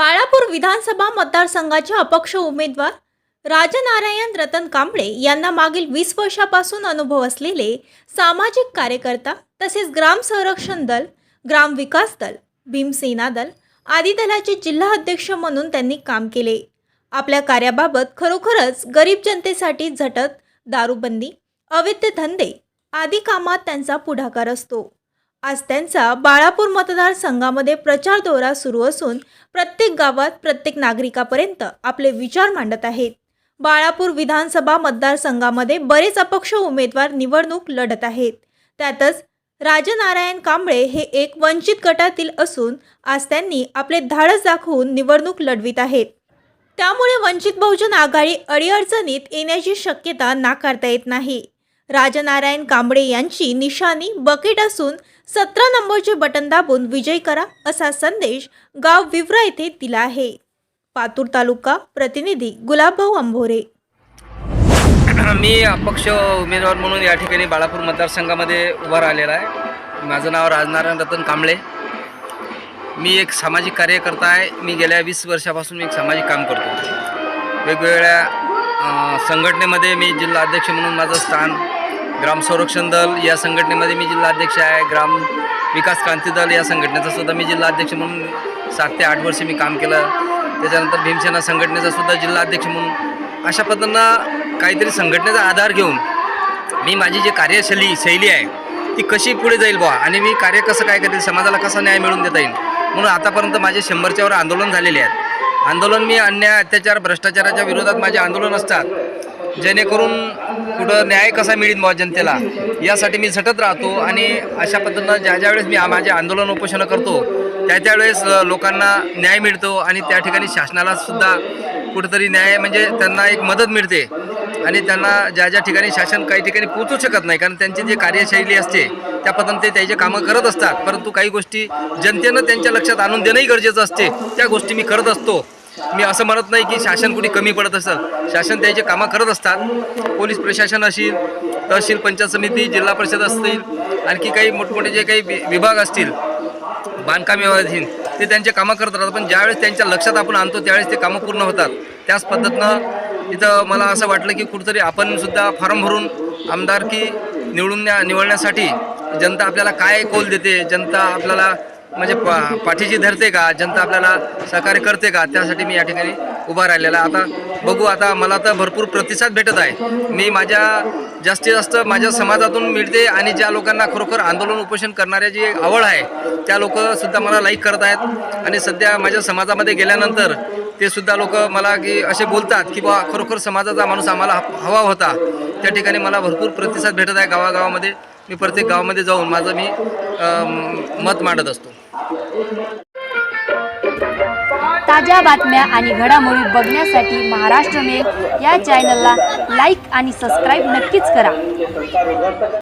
बाळापूर विधानसभा मतदारसंघाचे अपक्ष उमेदवार राजनारायण रतन कांबळे यांना मागील वीस वर्षापासून अनुभव असलेले सामाजिक कार्यकर्ता तसेच ग्राम संरक्षण दल ग्राम विकास दल भीमसेना दल आदी दलाचे जिल्हा अध्यक्ष म्हणून त्यांनी काम केले. आपल्या कार्याबाबत खरोखरच गरीब जनतेसाठी झटत दारूबंदी अवैध धंदे आदी कामात त्यांचा पुढाकार असतो. आज त्यांचा बाळापूर मतदारसंघामध्ये प्रचार दौरा सुरू असून प्रत्येक गावात प्रत्येक नागरिकापर्यंत आपले विचार मांडत आहेत. बाळापूर विधानसभा मतदारसंघामध्ये बरेच अपक्ष उमेदवार निवडणूक लढत आहेत. त्यातच राजनारायण कांबळे हे एक वंचित गटातील असून आज त्यांनी आपले धाडस दाखवून निवडणूक लढवित आहेत. त्यामुळे वंचित बहुजन आघाडी अडीअडचणीत येण्याची शक्यता नाकारता येत नाही. राजनारायण कांबळे यांची निशाणी बकेट असून सतरा नंबरचे बटन दाबून विजय करा असा संदेश गाव विवरा येथे दिला आहे. पातूर तालुका प्रतिनिधी गुलाबभाऊ अंभोरे. मी अपक्ष उमेदवार म्हणून या ठिकाणी बाळापूर मतदारसंघामध्ये उभा राहिलेला आहे. माझं नाव राजनारायण रतन कांबळे. मी एक सामाजिक कार्यकर्ता आहे. मी गेल्या वीस वर्षापासून मी एक सामाजिक काम करतो. वेगवेगळ्या संघटनेमध्ये मी जिल्हा अध्यक्ष म्हणून माझं स्थान ग्राम संरक्षण दल या संघटनेमध्ये मी जिल्हा अध्यक्ष आहे. ग्राम विकास क्रांती दल या संघटनेचा सुद्धा मी जिल्हा अध्यक्ष म्हणून सात ते आठ वर्ष मी काम केलं. त्याच्यानंतर भीमसेना संघटनेचा सुद्धा जिल्हा अध्यक्ष म्हणून अशा पद्धतीनं काहीतरी संघटनेचा आधार घेऊन मी माझी जी कार्यशैली शैली आहे ती कशी पुढे जाईल बुवा? आणि मी कार्य कसं काय करेल समाजाला कसा न्याय मिळवून देता येईल? म्हणून आतापर्यंत माझे शंभरच्यावर आंदोलन झालेले आहेत. आंदोलन मी अन्याय अत्याचार भ्रष्टाचाराच्या विरोधात माझे आंदोलन असतात. जेणेकरून कुठं न्याय कसा मिळेल बुवा जनतेला? यासाठी मी झटत राहतो आणि अशा पद्धतीनं ज्या ज्यावेळेस मी माझे आंदोलन उपोषणं करतो त्या त्यावेळेस लोकांना न्याय मिळतो आणि त्या ठिकाणी शासनाला सुद्धा कुठेतरी न्याय म्हणजे त्यांना एक मदत मिळते आणि त्यांना ज्या ज्या ठिकाणी शासन काही ठिकाणी पोचू शकत नाही कारण त्यांची जी कार्यशैली असते त्या पद्धतीने ते त्याचे कामं करत असतात. परंतु काही गोष्टी जनतेनं त्यांच्या लक्षात आणून देणंही गरजेचं असते त्या गोष्टी मी करत असतो. मी असं म्हणत नाही की शासन कुठे कमी पडत असतं. शासन त्याचे कामं करत असतात. पोलीस प्रशासन असेल तहसील पंचायत समिती जिल्हा परिषद असतील आणखी काही मोठमोठे जे काही वि- विभाग असतील बांधकाम व्यवहाराधीन ते त्यांचे कामं करत राहतात. पण ज्यावेळेस त्यांच्या लक्षात आपण आणतो त्यावेळेस ते कामं पूर्ण होतात. त्याच पद्धतीनं इथं मला असं वाटलं की कुठंतरी आपण सुद्धा फॉर्म भरून आमदारकी निवडून न्या निवडण्यासाठी जनता आपल्याला काय कौल देते? जनता आपल्याला म्हणजे पा पाठीशी धरते का? जनता आपल्याला सहकार्य करते का? त्यासाठी मी या ठिकाणी उभा राहिलेला आता बघू आता मला तर भरपूर प्रतिसाद भेटत आहे. मी माझ्या जास्तीत जास्त माझ्या समाजातून मिळते आणि ज्या लोकांना खरोखर आंदोलन उपोषण करणाऱ्या जी आवड आहे त्या लोकंसुद्धा मला लाईक करत आहेत. आणि सध्या माझ्या समाजामध्ये गेल्यानंतर ते सुद्धा लोक मला की असे बोलतात की बा खरोखर समाजाचा माणूस आम्हाला ह- हवा होता. त्या ठिकाणी मला भरपूर प्रतिसाद भेटत आहे गावागावामध्ये. मी प्रत्येक गावामध्ये जाऊन माझं मी मत मांडत असतो. ताज्या बातम्या आणि घडामोडी बघण्यासाठी महाराष्ट्र मेल या चॅनलला लाईक आणि सबस्क्राईब नक्कीच करा.